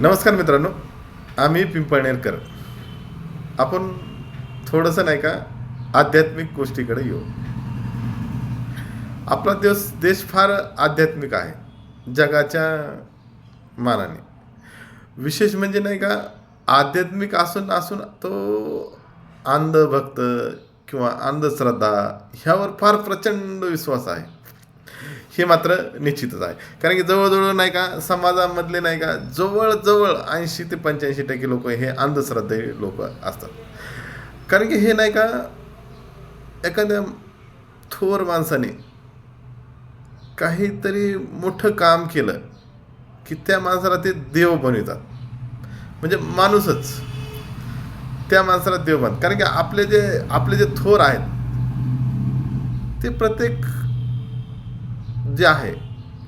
नमस्कार मित्रांनो आम्ही पिंपळनेरकर. आपण थोडंसं नाही का आध्यात्मिक गोष्टीकडे येऊ. आपला देश देश फार आध्यात्मिक आहे जगाच्या मानाने. विशेष म्हणजे नाही का आध्यात्मिक असून असून तो अंधभक्त किंवा अंधश्रद्धा ह्यावर फार प्रचंड विश्वास आहे. हे मात्र निश्चितच आहे. कारण की जवळजवळ नाही का समाजामधले नाही का जवळजवळ ऐंशी ते पंच्याऐंशी टक्के लोक हे अंधश्रद्धे लोक असतात. कारण की हे नाही का एखाद्या थोर माणसाने काहीतरी मोठं काम केलं की त्या माणसाला ते देव बनवितात. म्हणजे माणूसच त्या माणसाला देव बन कारण की आपले जे आपले जे थोर आहेत ते प्रत्येक जे आहे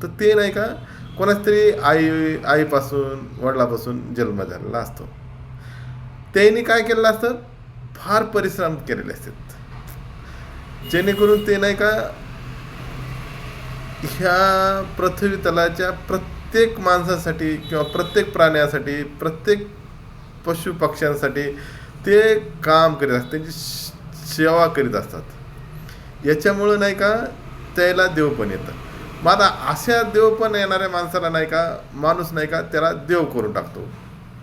तर ते नाही का कोणाच तरी आई आईपासून वडिलापासून जन्म झालेला असतो. त्यांनी काय केलेलं असतं? फार परिश्रम केलेले असतात. जेणेकरून ते नाही का ह्या पृथ्वी तलाच्या प्रत्येक माणसासाठी किंवा प्रत्येक प्राण्यासाठी प्रत्येक पशु पक्ष्यांसाठी ते काम करीत असतात त्यांची सेवा करीत असतात. याच्यामुळं नाही का त्याला देव पण येतं. मग आता अशा देव पण येणाऱ्या माणसाला नाही का माणूस नाही का त्याला देव करून टाकतो.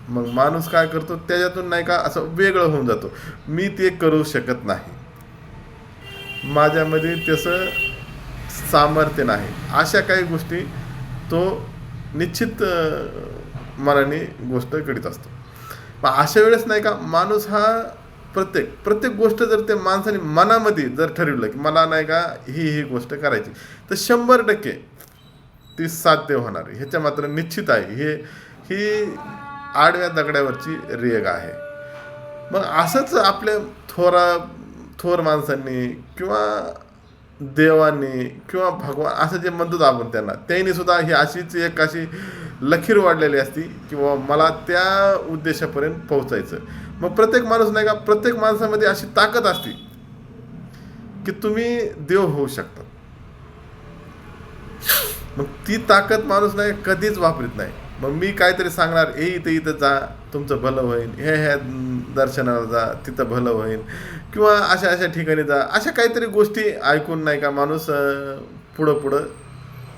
मग माणूस काय करतो त्याच्यातून नाही का असं वेगळं होऊन जातो. मी ते करू शकत नाही. माझ्यामध्ये तसं सामर्थ्य नाही. अशा काही गोष्टी तो निश्चित मनाने गोष्ट करीत असतो. मग अशा वेळेस नाही का माणूस हा प्रत्येक प्रत्येक गोष्ट जर त्या माणसाने मनामध्ये जर ठरवलं की मला नाही का ही ही गोष्ट करायची तर शंभर टक्के ती साध्य होणार आहे. ह्याच्या मात्र निश्चित आहे हे ही आडव्या दगड्यावरची रेग आहे मग असंच आपल्या थोरा थोर माणसांनी किंवा देवांनी किंवा भगवान असं जे म्हणतो आपण त्यांना त्यांनी सुद्धा ही अशीच एक अशी लखीर वाढलेली असती किंवा मला त्या उद्देशापर्यंत पोहोचायचं. मग प्रत्येक माणूस नाही का प्रत्येक माणसामध्ये अशी ताकद असते की तुम्ही देव होऊ शकता. मग ती ताकद माणूस नाही कधीच वापरत नाही. मग मी काहीतरी सांगणार हे इथं इथं जा तुमचं भलं होईल हे ह्या दर्शनाला जा तिथं भलं होईल किंवा अशा अशा ठिकाणी जा. अशा काहीतरी गोष्टी ऐकून नाही का माणूस पुढं पुढं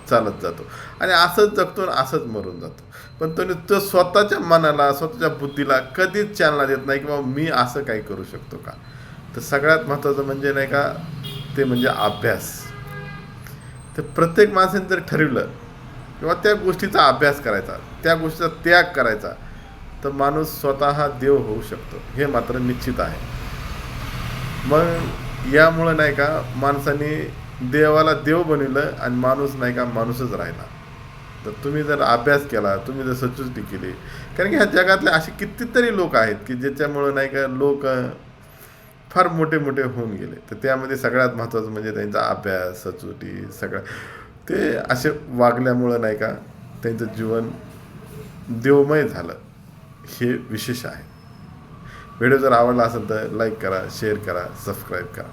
चालत जातो. आणि असंच जगतो आणि असंच मरून जातो. पण तो तो स्वतःच्या मनाला स्वतःच्या बुद्धीला कधीच चालना देत नाही किंवा मी असं काही करू शकतो का? तर सगळ्यात महत्त्वाचं म्हणजे नाही का ते म्हणजे अभ्यास. तर प्रत्येक माणसाने जर ठरवलं किंवा त्या गोष्टीचा अभ्यास करायचा त्या गोष्टीचा त्याग करायचा तर माणूस स्वतः देव होऊ शकतो. हे मात्र निश्चित आहे. मग यामुळं नाही का माणसाने देवाला देव बनविलं आणि माणूस नाही का माणूसच राहिला. तर तुम्ही जर अभ्यास केला तुम्ही जर सचोटी केली कारण की ह्या जगातले असे कितीतरी लोक आहेत की ज्याच्यामुळं नाही का लोक फार मोठे मोठे होऊन गेले. तर त्यामध्ये सगळ्यात महत्त्वाचं म्हणजे त्यांचा अभ्यास सचोटी सगळं. ते असे वागल्यामुळं नाही का त्यांचं जीवन देवमय झालं. हे विशेष आहे. व्हिडिओ जर आवडला असेल तर लाईक करा शेअर करा सबस्क्राईब करा.